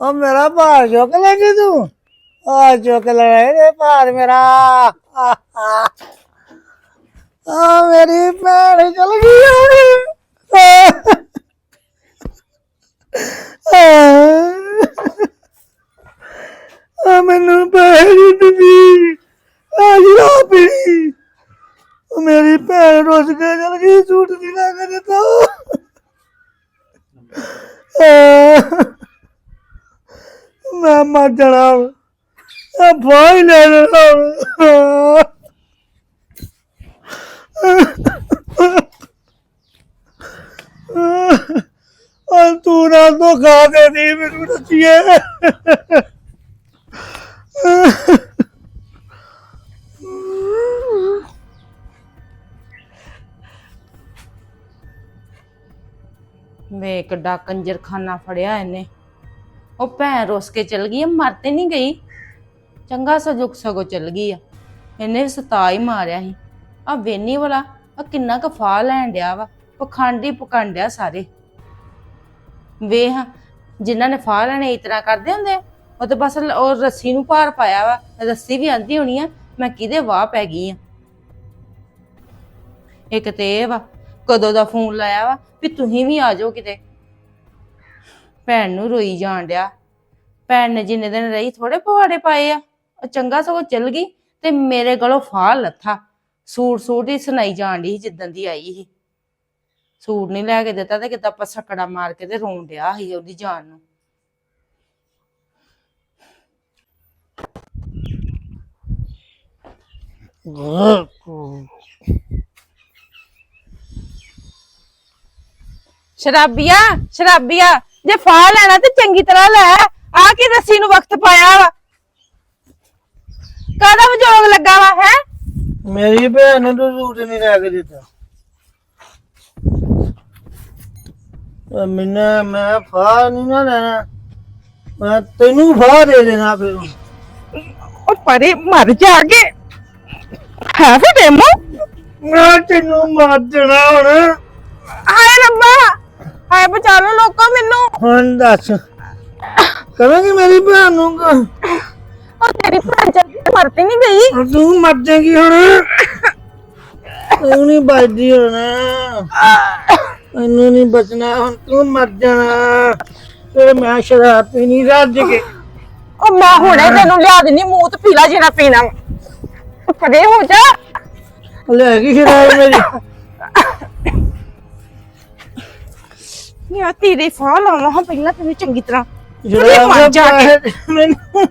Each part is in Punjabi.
ਉਹ ਮੇਰਾ ਭਾਰ ਚੁੱਕ ਲੈ ਜੀ ਤੂੰ। ਆ ਚੁੱਕ ਲੈ ਰੇ ਭਾਰ ਮੇਰਾ। ਆ ਮੇਰੀ ਭੈਣ ਚਲ ਗਈ ਆ ਮੈਨੂੰ ਭੈਣ ਦੀ ਆ ਜਿਹੜਾ ਪੀੜੀ ਮੇਰੀ ਭੈਣ ਰੁੱਸ ਕੇ ਚਲ ਗਈ, ਸੂਟ ਦੀ ਲਾ ਕੇ ਦਿੱਤਾ। ਆ ਮੈਂ ਮਰ ਜਾਣਾ ਆ ਭਾਈ ਲੈ ਲੈਣਾ ਆ ਤੂੰ ਨਾ ਧੋਖਾ ਦੇ ਦੀ, ਮੈਨੂੰ ਦੱਸੀਏ। ਵੇ ਕਿੱਡਾ ਕੰਜਰਖਾਨਾ ਫੜਿਆ ਇਹਨੇ। ਉਹ ਭੈਣ ਰੋਸ ਕੇ ਚਲ ਗਈ ਆ, ਮਰ ਤੇ ਨਹੀਂ ਗਈ। ਚੰਗਾ ਸਜੁਕ ਸਗੋ ਚਲ ਗਈ ਆ। ਇਹਨੇ ਵੀ ਸਤਾ ਹੀ ਮਾਰਿਆ ਸੀ। ਆ ਵੇਨੀ ਵਾਲਾ ਆ ਕਿੰਨਾ ਕੁ ਫਾਹ ਲੈਣ ਡਿਆ ਵਾ। ਪਖੰਡੀ ਪਕੰਡਿਆ ਸਾਰੇ। ਵੇ ਹਾਂ ਜਿਨ੍ਹਾਂ ਨੇ ਫਾਹ ਲੈਣੇ ਇਸ ਤਰ੍ਹਾਂ ਕਰਦੇ ਹੁੰਦੇ ਉਹ ਤੇ ਬਸ ਉਹ ਰੱਸੀ ਨੂੰ ਭਾਰ ਪਾਇਆ ਵਾ। ਰੱਸੀ ਵੀ ਆਂਦੀ ਹੋਣੀ ਆ ਮੈਂ ਕਿਹਦੇ ਵਾਹ ਪੈ ਗਈ ਆ। ਇੱਕ ਤੇ ਇਹ ਵਾ ਕਦੋਂ ਦਾ ਫੋਨ ਲਾਇਆ ਵਾ ਵੀ ਤੁਸੀਂ ਵੀ ਆ ਜਾਓ ਕਿਤੇ। ਭੈਣ ਨੂੰ ਰੋਈ ਜਾਣ ਡਿਆ। ਭੈਣ ਨੇ ਜਿੰਨੇ ਦਿਨ ਰਹੀ ਥੋੜੇ ਪਵਾੜੇ ਪਾਏ ਆ। ਉਹ ਚੰਗਾ ਸਗੋਂ ਚੱਲ ਗਈ ਤੇ ਮੇਰੇ ਗਲੋਂ ਫਾਹ ਲੱਥਾ। ਸੂਟ ਸੂਟ ਹੀ ਸੁਣਾਈ ਜਾਣ ਡਈ ਸੀ ਜਿੱਦਣ ਦੀ ਆਈ ਸੀ। ਸੂਟ ਨਹੀਂ ਲੈ ਕੇ ਦਿੱਤਾ ਤੇ ਕਿਤਾ ਪਸਕੜਾ ਮਾਰ ਕੇ ਤੇ ਰੋਣ ਡਿਆ ਸੀ ਉਹਦੀ ਜਾਨ ਨੂੰ। ਸ਼ਰਾਬੀਆ ਸ਼ਰਾਬੀਆ। ਜੇ ਫਾਹ ਲੈਣਾ ਤੇ ਚੰਗੀ ਤਰ੍ਹਾਂ ਲੈ। ਆ ਕੀ ਰੱਸੀ ਨੂੰ ਵਕਤ ਪਾਇਆ ਵਾ? ਕਾਹਦਾ ਵਜੋਗ ਲੱਗਾ ਵਾ ਹੈ? ਮੇਰੀ ਭੈਣ ਨੂੰ ਤੂੰ ਸੂਟ ਨਹੀਂ ਲੈ ਕੇ ਦਿੱਤਾ। ਅਹ ਮੈਨੇ ਮੈਂ ਫਾਹ ਨਹੀਂ ਨਾ ਲੈਣਾ। ਮੈਂ ਤੈਨੂੰ ਫਾਹ ਦੇ ਦੇਣਾ ਫਿਰ। ਉਹ ਪਰੇ ਮਰ ਜਾ ਕੇ। ਹੈ ਫੇ ਡੇਮੋ ਮੈਂ ਤੈਨੂੰ ਮਾਰ ਦੇਣਾ ਹੁਣ। ਹਾਏ ਰੱਬਾ! ਹਾਏ ਬਚਾ ਲਓ ਲੋਕੋ ਮੈਨੂੰ। ਹੁਣ ਦੱਸ। ਕਰਾਂਗੀ ਮੇਰੀ ਭੈਣ ਨੂੰ ਕ- ਉਹ ਤੇਰੀ ਭੈਣ ਚੱਲ ਗਈ ਮਰ ਤੇ ਨਹੀਂ ਗਈ। ਹੁਣ ਤੂੰ ਮਰ ਜਾਏਗੀ ਹੁਣ। ਤੂੰ ਨਹੀਂ ਬਚਦੀ ਹੁਣ। ਤੈਨੂੰ ਨਹੀਂ ਬਚਣਾ ਹੁਣ ਤੂੰ ਮਰ ਜਾਣਾ। ਤੇ ਮੈਂ ਸ਼ਰਾਬ ਪੀਣੀ ਰੱਜ ਕੇ। ਉਹ ਮੈਂ ਹੁਣੇ ਤੈਨੂੰ ਲਿਆ ਦਿੰਨੀ ਮੂੰਹ ਤੇ ਪੀਲਾ ਜਿਹੜਾ ਪੀਣਾ। ਵਾ। ਪਰੇ ਹੋ ਜਾ। ਲੈ ਗਈ ਸ਼ਰਾਬ ਮੇਰੀ। ਯਾ ਤੇਰੇ ਫਾਹ ਲਾਵਾਂ ਹਾਂ ਪਹਿਲਾਂ ਤੈਨੂੰ ਚੰਗੀ ਤਰ੍ਹਾਂ। ਮਰ ਜਾ ਕੇ। ਪੈਸੇ ਮੈਨੂੰ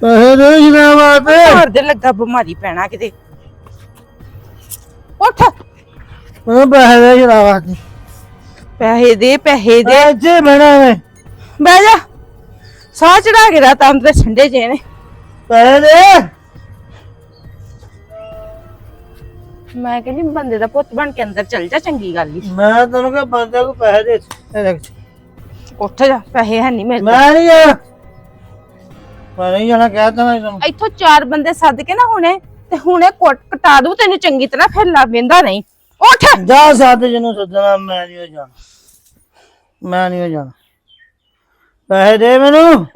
ਪੈਸੇ ਦੇ ਸ਼ਰਾਬ ਆਤੇ ਘਰ ਦੇ ਲੱਗਾ ਬਿਮਾਰੀ ਪੈਣਾ ਕਿਤੇ। ਉੱਠ। ਮੈਂ ਪੈਸੇ ਦੇ ਸ਼ਰਾਬ ਆਤੇ ਪੈਸੇ ਦੇ ਪੈਸੇ ਦੇ। ਇੱਥੇ ਬਣਾ ਮੈਂ ਬਹਿ ਜਾ। ਸਾਹ ਚੜਾ ਕੇ ਰਾਤ ਅੰਦਰ ਠੰਡੇ ਜੇ ਨੇ। ਪੈਸੇ ਦੇ। ਮੈਂ ਕਹਿੰਦੀ ਬੰਦੇ ਦਾ ਪੁੱਤ ਬਣ ਕੇ ਅੰਦਰ ਚੱਲ ਜਾ ਚੰਗੀ ਗੱਲ ਹੀ ਮੈਂ ਤੈਨੂੰ ਕਿਹਾ ਬੰਦੇ ਕੋ ਪੈਸੇ ਦੇ ਇਹ ਦੇਖ। ਉੱਠ ਜਾ ਪੈਸੇ ਹੈ ਨਹੀਂ ਮੇਰੇ ਕੋਲ। ਮੈਂ ਨਹੀਂ ਜਾਣਾ। ਮੈਂ ਨਹੀਂ ਜਾਣਾ ਕਹਿ ਤਾ ਮੈਂ ਤੈਨੂੰ। ਇੱਥੋਂ ਚਾਰ ਬੰਦੇ ਸੱਦ ਕੇ ਨਾ ਹੁਣੇ ਤੇ ਹੁਣੇ ਕੁੱਟ ਕਟਾ ਦੂ ਤੈਨੂੰ ਚੰਗੀ ਤਰ੍ਹਾਂ ਫਿਰ ਲਾ ਵੇਂਦਾ ਨਹੀਂ ਉੱਠ! ਜਾ ਸਾਥ ਜਿਹਨੂੰ ਸੱਦਣਾ ਮੈਂ ਨਹੀਂ ਜਾਣਾ। ਮੈਂ ਨਹੀਂ ਜਾਣਾ। ਪੈਸੇ ਦੇ ਮੈਨੂੰ।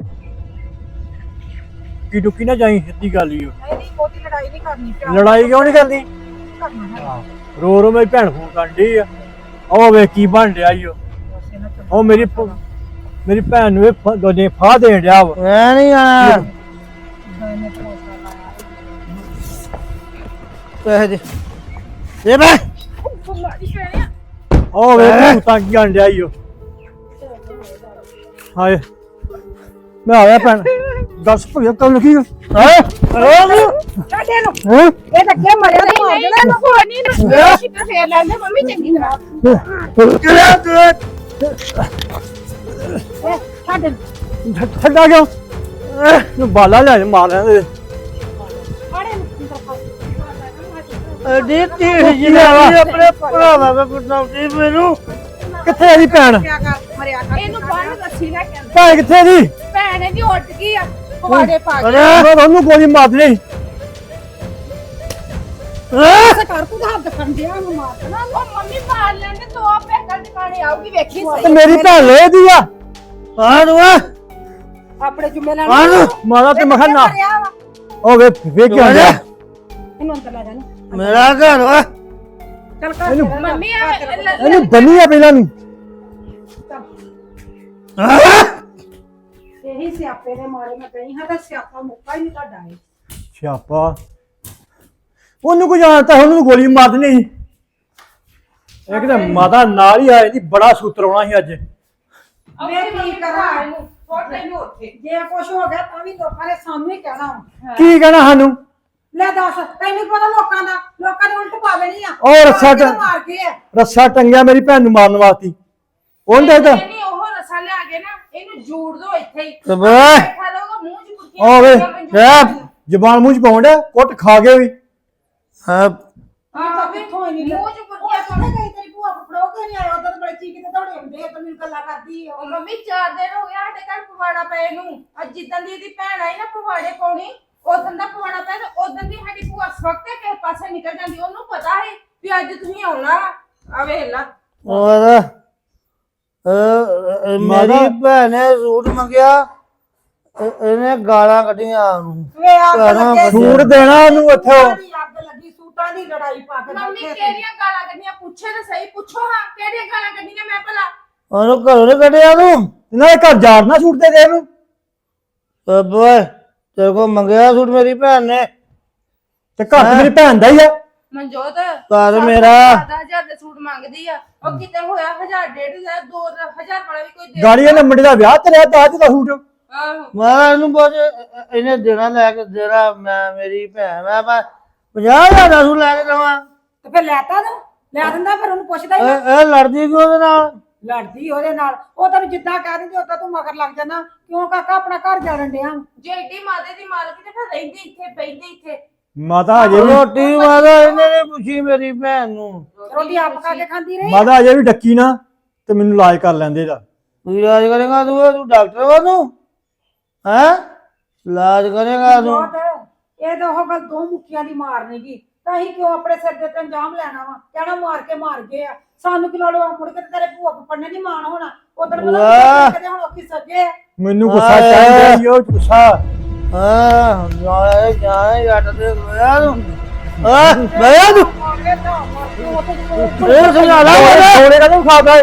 ਕੀ ਟੁੱਕੀ ਨਾ ਜਾਈ ਸਿੱਧੀ ਗੱਲ ਹੀ ਨਹੀਂ ਬਹੁਤੀ ਲੜਾਈ ਨਹੀਂ ਕਰਨੀ ਲੜਾਈ ਕਿਉਂ ਨਹੀਂ ਕਰਦੀ? ਰੋ ਰੋ ਮੇਰੀ ਭੈਣ ਫੋਨ ਕਰਦੀ ਆ। ਉਹ ਵੇ ਕੀ ਬਣ ਰਿਹਾ ਈ ਓ। ਉਹ ਮੇਰੀ ਭ- ਮੇਰੀ ਭੈਣ ਨੂੰ ਇਹ ਫ- ਦੋਨੇ ਫਾਹ ਦੇਣ ਡਿਆ ਵਾ। ਮੈਂ ਨਹੀਂ ਜਾਣਾ ਪੈਸੇ ਦੇ। ਦੇ ਮੈਂ ਉਹ ਵੇ ਭੂਤਾਂ ਕੀ ਕਰਨ ਡਿਆ ਈ ਓ। ਹਾਏ। ਮੈਂ ਆ ਗਿਆ ਭੈਣ। ਦੱਸ ਭਈਆ ਕਦੋਂ ਲਿਖੀ ਹਾਂ? ਛੱਡ ਇਹਨੂੰ ਹੈ? ਇਹ ਤਾਂ ਕਿਆ ਮਰਿਆ ਤੇ ਮਾਰ ਦੇਣਾ ਇਹਨੂੰ ਕੋਈ ਨਹੀਂ ਸ਼ਿਕਰ ਫੇਰ ਲੈਂਦੇ ਮੰਮੀ ਚੰਗੀ ਤਰ੍ਹਾਂ। ਕਿਹੜਾ ਤੂੰ? ਛੱਡ। ਛੱਡਾ ਕਿਉਂ ਨੂੰ ਬਾਲਾ ਲੈ ਜਾ ਮਾਰ ਲੈਂਦੇ ਅਡੀ ਤੀ ਜਿਹੜਾ ਆਪਣੇ ਭਰਾਵਾਂ ਦਾ ਪੁੱਤਾਂ ਮੈਨੂੰ। ਕਿੱਥੇ ਇਹਦੀ ਭੈਣ? ਇਹਨੂੰ ਬੰਨ ਰੱਸੀ ਲੈ ਕੇ ਅੰਦਰ ਭੈਣ ਕਿੱਥੇ ਦੀ? ਭੈਣ ਇਹਦੀ ਉੱਡ ਗਈ ਆ। ਪਵਾੜੇ ਪਾ ਕੇ। ਅਰੇ ਮੈਂ ਉਹਨੂੰ ਗੋਲੀ ਮਾਰ ਲਈ ਹਾਂ ਕਰ ਤੂੰ ਹੱਥ ਨੂੰ ਮਾਰ ਦੇਣਾ। ਉਹ ਮੰਮੀ ਮਾਰ ਲੈਂਦੇ ਦੋ ਆਪੇ ਅਕਲ ਟਿਕਾਣੇ ਆਊਗੀ ਵੇਖੀ ਤੇ ਮੇਰੀ ਭੈਣ ਲੈ ਦੀ ਆ। ਆ ਤੂੰ ਆ। ਆਪਣੇ ਜੁਮੇ ਲੈਣ ਆ ਤੂੰ ਮਾਰਾ ਤੇ ਮਖਾ ਨਾ। ਰਿਹਾ ਵਾ। ਉਹ ਵੇ ਵੇ ਕੀ ਆ ਇਹਨੂੰ ਅੰਦਰ ਲੈ ਜਾਣਾ ਮੇਰਾ ਘਰ ਵਾ। ਚੱਲ ਮੰਮੀ ਆ ਇਹਨੂੰ ਬੰਨੀ ਆ ਪਹਿਲਾਂ ਨੂੰ ਇਹੀ ਸਿਆਪੇ ਦੇ ਮਾਰੇ ਮੈਂ ਕਹੀ ਹਾਂ ਤਾਂ ਸਿਆਪਾ ਮੁੱਕਾ ਹੀ ਨਹੀਂ ਤੁਹਾਡਾ ਇਹ ਸਿਆਪਾ? ਉਹਨੂੰ ਕੋਈ ਜਾਣਦਾ ਉਹਨੂੰ ਗੋਲੀ ਮਾਰ ਦੇਣੀ ਸੀ। ਇੱਕ ਤਾਂ ਮਾਤਾ ਨਾਲ ਹੀ ਆਏ ਦੀ ਬੜਾ ਸੂਤਰ ਆਉਣਾ ਸੀ ਅੱਜ। ਮੈਂ ਕੀ ਕਰਾਂ? ਇਹਨੂੰ ਫੋਟ ਲੈਨੂੰ ਉੱਥੇ। ਜੇ ਕੁਝ ਹੋ ਗਿਆ ਤਾਂ ਵੀ ਲੋਕਾਂ ਨੇ ਸਾਨੂੰ ਹੀ ਕਹਿਣਾ ਵਾ। ਕੀ ਕਹਿਣਾ ਸਾਨੂੰ? ਲੈ ਦੱਸ ਤੈਨੂੰ ਪਤਾ ਲੋਕਾਂ ਦਾ ਲੋਕਾਂ ਦੇ ਉਲਟ ਪਾ ਦੇਣੀ ਆ। ਉਹ ਰੱਸਾ ਕਿਹਨੂੰ ਟ- ਮਾਰ ਕੇ ਆ। ਰੱਸਾ ਟੰਗਿਆ ਮੇਰੀ ਭੈਣ ਨੂੰ ਮਾਰਨ ਵਾਸਤੇ। ਉਹਨੇ ਤਾਂ ਨਹੀਂ ਕੇ ਜੂੜ ਦੋ ਇੱਥੇ ਹੀ। ਮੂੰਹ ਚ ਕੁੱਤੀਆਂ ਵੇ ਐ ਜ਼ਬਾਨ ਮੂੰਹ ਚ ਪਾਉਣ ਡਿਆ? ਕੁੱਟ ਖਾ ਗਏ ਵੀ। ਹਾਂ ਆ ਤਾਂ ਕਿੱਥੋਂ ਹੀ ਨਹੀਂ ਮੂੰਹ ਚ ਕੁੱਤੀਆਂ ਗਈ ਤੇਰੀ ਭੂਆ ਫੜੋ ਕੇ ਨਹੀਂ ਆਇਆ ਉਦੋਂ ਬੜੇ ਚੀਕ ਤੇ ਦੌੜੇ ਹੁੰਦੇ ਆ ਤਾਂ ਮੈਨੂੰ ਗੱਲਾਂ ਕਰਦੀ ਆ। ਉਹ ਮੰਮੀ ਚਾਰ ਦਿਨ ਹੋ ਗਿਆ ਸਾਡੇ ਘਰ ਪਵਾੜਾ ਪਏ ਨੂੰ। ਅੱਜ ਜਿੱਦਾਂ ਦੀ ਇਹਦੀ ਭੈਣ ਆਈ ਨਾ ਪਵਾੜੇ ਪਾਉਣੀ ਉਦੋਂ ਦਾ ਪਵਾੜਾ ਪਿਆ ਤੇ ਉਦੋਂ ਦੀ ਸਾਡੀ ਭੂਆ ਸਵਖਤੇ ਕਿਸੇ ਪਾਸੇ ਨਿਕਲ ਜਾਂਦੀ। ਉਹਨੂੰ ਪਤਾ ਹੈ ਵੀ ਅੱਜ ਤੁਸੀਂ ਆਉਣਾ ਆ ਵੇਖ ਲਾ। ਮੇਰੀ ਭੈਣ ਨੇ ਸੂਟ ਮੰਗਿਆ। ਇਹ- ਇਹਨੇ ਗਾਲਾਂ ਕੱਢੀਆਂ ਉਹਨੂੰ। ਵੇ ਅੱਗ ਲੱਗੇ ਸੂਟ ਦੇਣਾ ਉਹਨੂੰ ਸੂਟਾਂ ਦੀ ਅੱਗ ਲੱਗੀ ਸੂਟਾਂ ਦੀ ਲੜਾਈ ਪਾ ਕੇ ਮੰਮੀ ਬੈਠੇ ਸੀ। ਕਿਹੜੀਆਂ ਗਾਲਾਂ ਕੱਢੀਆਂ? ਪੁੱਛੇ ਤਾਂ ਸਹੀ ਪੁੱਛੋ ਹਾਂ ਕਿਹੜੀਆਂ ਗਾਲਾਂ ਕੱਢੀਆਂ ਮੈਂ ਭਲਾ? ਉਹਨੂੰ ਘਰੋਂ ਨੀ ਕੱਢਿਆ ਤੂੰ ਇਹਨਾਂ ਦੇ ਘਰ ਜਾੜਨਾ ਸੂਟ ਦੇ ਦੇ ਇਹਨੂੰ। ਓਏ ਤੇਰੇ ਕੋ ਮੰਗਿਆ ਸੂਟ ਮੇਰੀ ਭੈਣ ਨੇ। ਤੇ ਘਰ ਤੇ ਮੇਰੀ ਭੈਣ ਦਾ ਹੀ ਆ। ਮਨਜੋਤ ਘਰ ਮੇਰਾ। 10000 ਦੇ ਸੂਟ ਮੰਗਦੀ ਆ। ਉਹ ਕਿਤੇ ਹੋਇਆ 1000 1.5 2000 ਵਾਲਾ ਵੀ ਕੋਈ ਦੇ ਗਾੜੀ ਇਹਨੇ ਮੁੰਡੇ ਦਾ ਵਿਆਹ ਤੇਰਾ ਦਾਜ ਦਾ ਸੂਟ। ਆਹੋ। ਮੈਂ ਇਹਨੂੰ ਬਹੁਤ ਇਹਨੇ ਦੇਣਾ ਲੈ ਕੇ ਦੇਣਾ ਮੈਂ ਮੇਰੀ ਭੈਣ। ਮੈਂ 50000 ਦਾ ਸੂਟ ਲੈ ਕੇ ਦਵਾਂ। ਤੇ ਫਿਰ ਲੈਤਾ ਤੂੰ ਲੈ ਦਿੰਦਾ ਫਿਰ ਉਹਨੂੰ ਪੁੱਛਦਾ ਹੀ ਨਾ। ਇਹ ਇਹ ਲੜਦੀ ਕਿਉਂ ਉਹਦੇ ਨਾਲ? ਲੜਦੀ ਉਹਦੇ ਨਾਲ। ਉਹ ਤੈਨੂੰ ਜਿੱਦਾਂ ਕਹਿ ਦਿੰਦੀ ਉਦਾਂ ਤੂੰ ਮਗਰ ਲੱਗ ਜਾਣਾ। ਕਿਉਂ ਕਾਕਾ? ਆਪਣਾ ਘਰ ਜਾਣ ਡਿਆ। ਜੇ ਏਡੀ ਮਾਦੇ ਦੀ ਮਾਲਕ ਤੇ ਫਿਰ ਰਹਿੰਦੇ ਇੱਥੇ ਬੈਠਦੇ ਇੱਥੇ। ਮਾਤਾ ਅਜੇ ਵੀ ਰੋਟੀ ਵਾਦਾ ਇਹਨੇ ਨੀ ਪੁੱਛੀ ਮੇਰੀ ਭੈਣ ਨੂੰ। ਰੋਟੀ ਆਪ ਪਕਾ ਕੇ ਖਾਂਦੀ ਰਹੀ? ਮਾਤਾ ਅਜੇ ਵੀ ਡੱਕੀ ਨਾ ਤੇ ਮੈਨੂੰ ਇਲਾਜ ਕਰ ਲੈਂਦੇ ਦਾ ਤੂੰ ਇਲਾਜ ਕਰੇਗਾ ਤੂੰ ਤੂੰ ਡਾਕਟਰ ਵਾ ਤੂੰ? ਹੈ? ਇਲਾਜ ਕਰੇਗਾ ਤੂੰ। ਇਹ ਤਾਂ ਉਹ ਗੱਲ ਦੋ ਮੁੱਕੀਆਂ ਦੀ ਮਾਰਨੀ ਗੀ। ਤਾਂ ਅਸੀਂ ਕਿਉਂ ਆਪਣੇ ਸਿਰ ਦੇ ਤੇ ਅੰਜਾਮ ਲੈਣਾ ਵਾ? ਕਹਿਣਾ ਮਾਰ ਕੇ ਮਾਰ ਗਏ ਆ। ਸਾਨੂੰ ਕਿ ਲੋੜ ਮੁੜ ਕੇ ਤੇਰੇ ਭੂਆ ਪੜਨੇ ਨਹੀਂ ਮਾਣ ਹੋਣਾ। ਉਧਰ। ਬਲਾ ਕਦੇ ਹੁਣ ਔਖੀ ਸੱਜੇ ਮੈਨੂੰ ਗੁੱਸਾ। ਚੜ੍ਹਦਾ ਈ ਉਹ ਗੁੱਸਾ। ਹਾਂ ਜਾਏ ਜਾਏ ਜੱਟ ਦੇ ਗਿਆ ਤੂੰ ਹਾਂ ਗਿਆ ਇਹ ਸੁਣਾ ਲਾ ਸੋਨੇ ਕਦੋਂ ਖਾਦਾ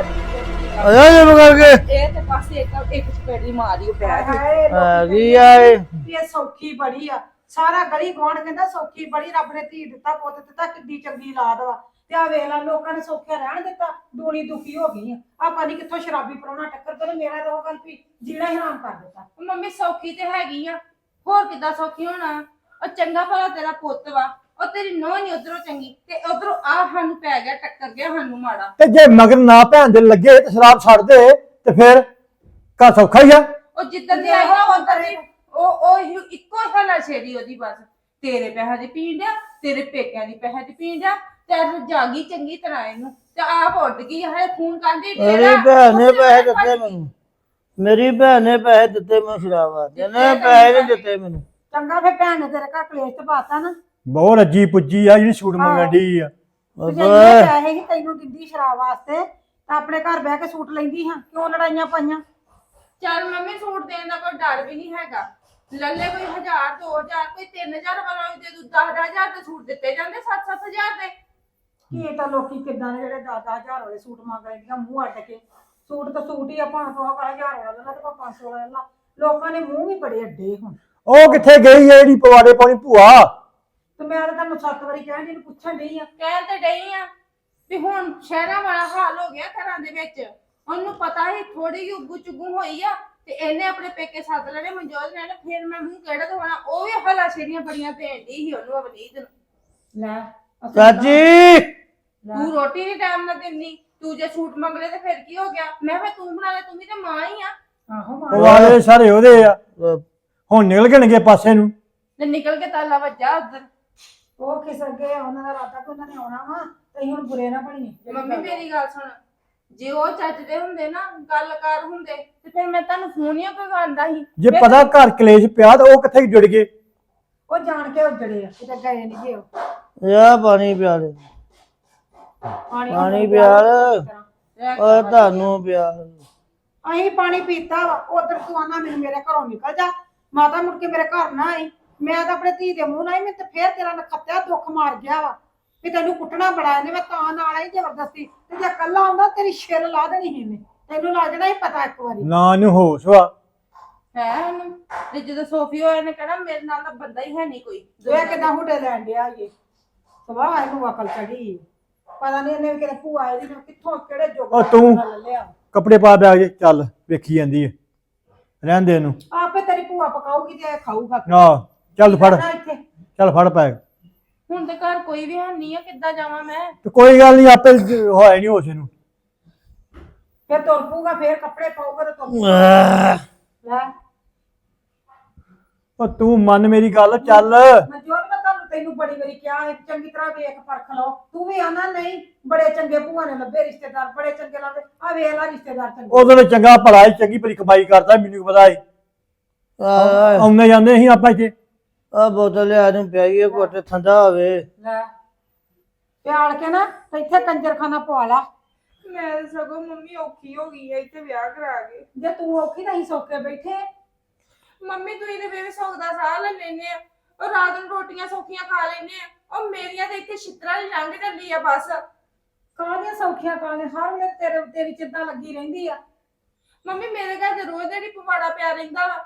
ਅਜਾ ਜੇ ਕਰਕੇ ਇਹ ਤੇ ਪਾਸੇ ਇੱਕ ਇੱਕ ਚਪੇੜੀ ਮਾਰੀ ਉਹ ਬੈਠ ਹਾਏ ਆ ਗਈ ਆਏ ਇਹ ਸੌਖੀ ਬੜੀ ਆ ਸਾਰਾ ਗਲੀ ਗਵਾਂਢ ਕਹਿੰਦਾ ਸੌਖੀ ਬੜੀ ਰੱਬ ਨੇ ਧੀ ਦਿੱਤਾ ਪੁੱਤ ਦਿੱਤਾ ਕਿੱਡੀ ਚੰਗੀ ਲਾਦ ਵਾ ਤੇ ਆ ਵੇਖ ਲੈ ਲੋਕਾਂ ਨੇ ਸੌਖਿਆ ਰਹਿਣ ਦਿੱਤਾ ਦੂਣੀ ਦੁਖੀ ਹੋ ਗਈ ਆ ਆਪਾਂ ਨਹੀਂ ਕਿੱਥੋਂ ਸ਼ਰਾਬੀ ਪਰੋਣਾ ਟੱਕਰ ਕਰ ਮੇਰਾ ਤਾਂ ਉਹ ਗੱਲ ਵੀ ਜੀਣਾ ਹਰਾਮ ਕਰ ਦਿੱਤਾ। ਮੰਮੀ, ਸੌਖੀ ਤੇ ਹੈਗੀ ਆ। ਹੋਰ ਕਿੱਦਾਂ ਸੌਖੀ ਹੋਣਾ? ਉਹ ਚੰਗਾ ਭਲਾ ਤੇਰਾ ਪੁੱਤ ਵਾ। ਉਹ ਤੇਰੀ ਨੋਹ ਨਹੀਂ ਉਧਰੋਂ ਚੰਗੀ ਤੇ ਉਧਰੋਂ ਆ ਸਾਨੂੰ ਪੈ ਗਿਆ ਟੱਕਰ ਗਿਆ ਸਾਨੂੰ ਮਾੜਾ। ਤੇ ਜੇ ਮਗਰ ਨਾ ਭੈਣ ਦੇ ਲੱਗੇ ਤੇ ਸ਼ਰਾਬ ਛੱਡ ਦੇ ਤੇ ਫਿਰ ਘਰ ਸੌਖਾ ਹੀ ਆ। ਉਹ ਜਿੱਦਾਂ ਦੀ ਆਈ ਨਾ ਉਧਰ ਦੀ ਉਹ ਉਹ ਹੀ- ਇੱਕੋ ਹਲਾ ਛੇੜੀ ਉਹਦੀ ਬਸ। ਤੇਰੇ ਪੈਸਿਆਂ ਦੀ ਪੀਣ ਡਿਆ ਤੇਰੇ ਪੇਕਿਆਂ ਦੀ ਪੈਸਿਆਂ ਦੀ ਪੀਣ ਡਿਆ ਤੇ ਅੱਜ ਜਾਗੀ ਚੰਗੀ ਤਰ੍ਹਾਂ ਇਹਨੂੰ ਤੇ ਆਪ ਉੱਡ ਗਈ ਹੈ ਫੋਨ ਕਰਦੇ ਮੇਰੀ ਭੈਣ ਨੇ ਪੈਸੇ ਦਿੱਤੇ ਮੈਨੂੰ। ਮੇਰੀ ਭੈਣ ਨੇ ਪੈਸੇ ਦਿੱਤੇ ਮੈਨੂੰ ਸ਼ਰਾਬ ਵਾਸਤੇ। ਨੇ ਪੈਸੇ ਨਹੀਂ ਦਿੱਤੇ ਮੈਨੂੰ। ਚੰਗਾ ਫੇ ਭੈਣ ਨੇ ਤੇਰੇ ਘਰ ਕਲੇਸ਼ ਤੇ ਪਾਤਾ ਨਾ। ਬਹੁਤ ਰੱਜੀ ਪੁੱਜੀ ਆ ਜਿਹੜੀ ਸੂਟ ਮੰਗਣ ਡਈ ਆ। ਤੇ ਜੇ ਇਹ ਪੈਸੇ ਹੀ ਤੈਨੂੰ ਦਿੰਦੀ ਸ਼ਰਾਬ ਵਾਸਤੇ ਤਾਂ ਆਪਣੇ ਘਰ ਬਹਿ ਕੇ ਸੂਟ ਲੈਂਦੀ ਹਾਂ। ਕਿਉਂ ਲੜਾਈਆਂ ਪਾਈਆਂ? ਚੱਲ ਮੰਮੀ ਸੂਟ ਦੇਣ ਦਾ ਕੋਈ ਡਰ ਵੀ ਨਹੀਂ ਹੈਗਾ। ਲੱਲੇ ਕੋਈ 1000 2000 ਕੋਈ 3000 ਵਾਲਾ ਵੀ ਦੇ ਦੂ 10000 ਦੇ ਸੂਟ ਦਿੱਤੇ ਜਾਂਦੇ 7-7000 ਦੇ। ਕੀ ਤਾਂ ਲੋਕੀ ਕਿਦਾਂ ਨੇ ਜਿਹੜੇ 10000 ਵਾਲੇ ਸੂਟ ਮੰਗ ਲੈਂਦੀਆਂ ਮੂੰਹ ਅੱਡ ਕੇ। ਸੂਟ ਤਾਂ ਸੂਟ ਹੀ ਆ ਭਾਂ ਤੋਂ ਕਰਾ ਹਜ਼ਾਰ ਵਾਲਾ ਲੈਣਾ ਤੇ 500 ਵਾਲਾ ਲੈਣਾ। ਲੋਕਾਂ ਨੇ ਮੂੰਹ ਵੀ ਬੜੇ ਅੱਡੇ ਹੁਣ। ਉਹ ਕਿੱਥੇ ਗਈ ਆ ਜਿਹੜੀ ਪਵਾੜੇ ਪਾਉਣੀ ਭੂਆ? ਤੇ ਮੈਂ ਤਾਂ ਤੁਹਾਨੂੰ ਸੱਤ ਵਾਰੀ ਕਹਿਣ ਦੀ ਨੂੰ ਪੁੱਛਣ ਡਈ ਆ। ਕਹਿਣ ਤੇ ਡਈ ਆ ਵੀ ਹੁਣ ਸ਼ਹਿਰਾਂ ਵਾਲਾ ਹਾਲ ਹੋ ਗਿਆ ਘਰਾਂ ਦੇ ਵਿੱਚ। ਉਹਨੂੰ ਪਤਾ ਹੀ ਥੋੜੀ ਜਿਹੀ ਉੱਗੂ ਚੁੱਗੂ ਹੋਈ ਆ ਤੇ ਇਹਨੇ ਆਪਣੇ ਪੇਕੇ ਸੱਦ ਲੈਣੇ ਮਨਜੋਤ ਨੇ ਫਿਰ ਮੈਂ ਮੂੰਹ ਕਿਹੜਾ ਦਵਾਣਾ ਉਹ ਵੀ ਹਲਾ ਛੇੜੀਆਂ ਬੜੀਆਂ ਦੇਣ ਦੀ ਸੀ ਉਹਨੂੰ ਅਵਨੀਤ ਨੂੰ। ਲੈ ਅਸੀਂ ਚਾਚੀ ਤੂੰ ਰੋਟੀ ਨਹੀਂ ਟਾਈਮ ਨਾਲ ਦਿੰਦੀ। ਤੂੰ ਜੇ ਸੂਟ ਮੰਗ ਲੈ ਤੇ ਫਿਰ ਕੀ ਹੋ ਗਿਆ? ਮੈਂ ਕਿਹਾ ਤੂੰ ਬਣਾ ਲੈ ਤੂੰ ਵੀ ਤੇ ਮਾਂ ਹੀ ਆ। ਆਹੋ ਮਾਂ। ਪਵਾੜੇ ਸਾਰੇ ਉਹਦੇ ਆ। ਹੁਣ ਨਿਕਲ ਗਣਗੇ ਪਾਸੇ ਨੂੰ। ਤੇ ਨਿਕਲ ਕੇ ਤਾਲਾ ਵੱਜਾ ਉਧਰ। ਉਹ ਖਿਸਕ ਗਏ ਆ, ਉਹਨਾਂ ਦਾ ਰਾਤਾ ਕਿ ਉਹਨਾਂ ਨੇ ਆਉਣਾ ਵਾ ਤੇ ਅਸੀਂ ਹੁਣ ਬੁਰੇ ਨਾ ਬਣੀਏ। ਮੰਮੀ ਮੇਰੀ ਗੱਲ ਸੁਣ ਜੇ ਉਹ ਚੱਜਦੇ ਹੁੰਦੇ ਨਾ ਗੱਲ ਕਰ ਹੁੰਦੇ ਤੇ ਫਿਰ ਮੈਂ ਤੁਹਾਨੂੰ ਫੋਨ ਹੀ ਕਿਉਂ ਕਰਦਾ ਸੀ। ਜੇ ਪਤਾ ਘਰ ਕਲੇਸ਼ ਪਿਆ ਤਾਂ ਉਹ ਕਿੱਥੇ ਜੁੜ ਗਏ? ਉਹ ਜਾਣ ਕੇ ਉੱਜੜੇ ਆ ਕਿਤੇ ਗਏ ਨਹੀਂ ਗਏ ਉਹ। ਯਾ ਪਾਣੀ ਪਿਆ ਦੇ। ਪਾਣੀ ਪਾਣੀ ਪਿਆ ਦੇ। ਰਹਿ ਗਿਆ ਓਏ ਤੁਹਾਨੂੰ ਪਿਆਰ ਅਸੀਂ ਪਾਣੀ ਪੀਤਾ ਵਾ ਉਧਰ ਤੂੰ ਆਨਾ ਮੈਨੂੰ ਮੇਰੇ ਘਰੋਂ ਨਿਕਲ ਜਾ। ਮਾਤਾ ਮੁੜ ਕੇ ਮੇਰੇ ਘਰ ਨਾ ਆਈ। ਮੈਂ ਤਾਂ ਆਪਣੇ ਧੀ ਦੇ ਮੂੰਹ ਨਾਲ ਹੀ ਮੈਂ ਤੇ ਫੇਰ ਤੇਰਾ ਨਖੱਤਿਆ ਦੁੱਖ ਮਾਰ ਗਿਆ ਵਾ। ਵੀ ਤੈਨੂੰ ਕੁੱਟਣਾ ਬੜਾ ਇਹਨੇ ਮੈਂ ਤਾਂ ਨਾਲ ਆਈ ਜ਼ਬਰਦਸਤੀ। ਤੇ ਜੇ ਕੱਲਾ ਆਉਂਦਾ ਤੇਰੀ ਛਿੱਲ ਲਾ ਦੇਣੀ ਸੀ ਇਹਨੇ। ਤੈਨੂੰ ਲੱਗ ਜਾਣਾ ਹੀ ਪਤਾ ਇੱਕ ਵਾਰੀ। ਨਾ ਨੂੰ ਹੋਸ਼ ਵਾ। ਹੈ ਉਹਨੂੰ ਤੇ ਜਦੋਂ ਸੋਫੀ ਹੋਇਆ ਨੇ ਕਹਿਣਾ ਮੇਰੇ ਨਾਲ ਤਾਂ ਬੰਦਾ ਹੀ ਹੈ ਨਹੀਂ ਕੋਈ। ਇਹ ਕਿਦਾਂ ਹੁੱਡੇ ਲੈਣ ਡਿਆ ਇਹ? ਸਵਾਹ ਇਹਨੂੰ ਅਕਲ ਚੜੀ ਪਤਾ ਨਹੀਂ ਇਹਨੇ ਵੀ ਕਿਤੇ ਭੂਆ ਇਹਦੀ ਨੂੰ ਕਿੱਥੋਂ ਕਿਹੜੇ ਜੋਗ ਉਹ ਤੂੰ- ਲੈ ਲਿਆ। ਕੱਪੜੇ ਪਾ ਬੈਗ 'ਚ ਚੱਲ ਵੇਖੀ ਜਾਂਦੀ ਹੈ ਰਹਿਣ ਦੇ ਇਹਨੂੰ। ਆਪੇ ਤੇਰੀ ਭੂਆ ਪਕਾਉਗੀ ਤੇ ਇਹ ਖਾਊਗਾ। ਆ ਚੱਲ ਫੜ। ਇੱਥੇ। ਚੱਲ ਫੜ ਪੈਗ। ਹੁਣ ਤੇ ਘਰ ਕੋਈ ਵੀ ਹੈ ਨਹੀਂ ਆ ਕਿੱਦਾਂ ਜਾਵਾਂ ਮੈਂ? ਤੇ ਕੋਈ ਗੱਲ ਨਹੀਂ ਆਪੇ ਜ- ਹੋਇਆ ਨਹੀਂ ਹੋਸ਼ ਇਹਨੂੰ ਫਿਰ ਤੁਰ ਪੂਗਾ ਫਿਰ ਕੱਪੜੇ ਪਾਊਗਾ ਤੇ ਤੁਰ। ਲੈ। ਉਹ ਤੂੰ ਮੰਨ ਮੇਰੀ ਗੱਲ ਚੱਲ। ਮਨਜੋਤ ਮੈਂ ਤੈਨੂੰ ਬੜੀ ਵਾਰੀ ਕਿਹਾ ਹੈ ਕਿ ਚੰਗੀ ਤਰ੍ਹਾਂ ਵੇਖ ਪਰਖ ਲਓ। ਤੂੰ ਵੀ ਆਨਾ ਨਹੀਂ ਬੜੇ ਚੰਗੇ ਭੂਆ ਨੇ ਲੱਭੇ ਰਿਸ਼ਤੇਦਾਰ ਬੜੇ ਚੰਗੇ ਲੱਭੇ ਆ ਵੇਖ ਲੈ ਰਿਸ਼ਤੇਦਾਰ ਚੰਗੇ। ਉਦੋਂ ਨੇ ਚੰਗਾ ਭਲਾ ਸੀ, ਚੰਗੀ ਭਲੀ ਕਮਾਈ ਕਰਦਾ ਮੈਨੂੰ ਪਤਾ ਹੈ ਆ ਆਉਂਦੇ ਜਾਂਦੇ ਸੀ ਆਪਾਂ ਇੱਥੇ। ਆ ਬੋਤਲ ਲਿਆ ਨੂੰ ਪਿਆਈਏ ਘੁੱਟ ਠੰਡਾ ਹੋਵੇ। ਲੈ ਪਿਆਲ ਕੇ ਨਾ ਤੇ ਇੱਥੇ ਕੰਜਰਖਾਨਾ ਪਵਾ ਲਾ। ਮੈਂ ਸਗੋਂ ਮੰਮੀ ਔਖੀ ਹੋ ਗਈ ਐ ਇੱਥੇ ਵਿਆਹ ਕਰਾ ਕੇ। ਜੇ ਤੂੰ ਔਖੀ ਨਹੀਂ ਸੌਕੇ ਬੈਠੇ। ਮੰਮੀ ਤੇ ਬੇਬੀ ਸੁੱਖ ਦਾ ਸਾਹ ਲੈ ਲੈਨੇ ਆ। ਉਹ ਰਾਤ ਨੂੰ ਰੋਟੀਆਂ ਸੌਖੀਆਂ ਖਾ ਲੈਨੇ ਆ। ਉਹ ਮੇਰੀਆਂ ਤੇ ਇੱਥੇ ਛਿੱਤਰਾਂ ਦੀ ਲੰਘ ਚੱਲੀ ਆ ਬਸ। ਕਾਹਦੀਆਂ ਸੌਖੀਆਂ ਕਾਹਦੇ ਹਰ ਵੇਲੇ ਤੇਰੇ ਤੇਰੀ ਚਿੰਤਾ ਲੱਗੀ ਰਹਿੰਦੀ ਆ। ਮੰਮੀ ਮੇਰੇ ਘਰ ਤੇ ਰੋਜ਼ ਜਿਹੜੀ ਪਵਾੜਾ ਪਿਆ ਰਹਿੰਦਾ ਵਾ।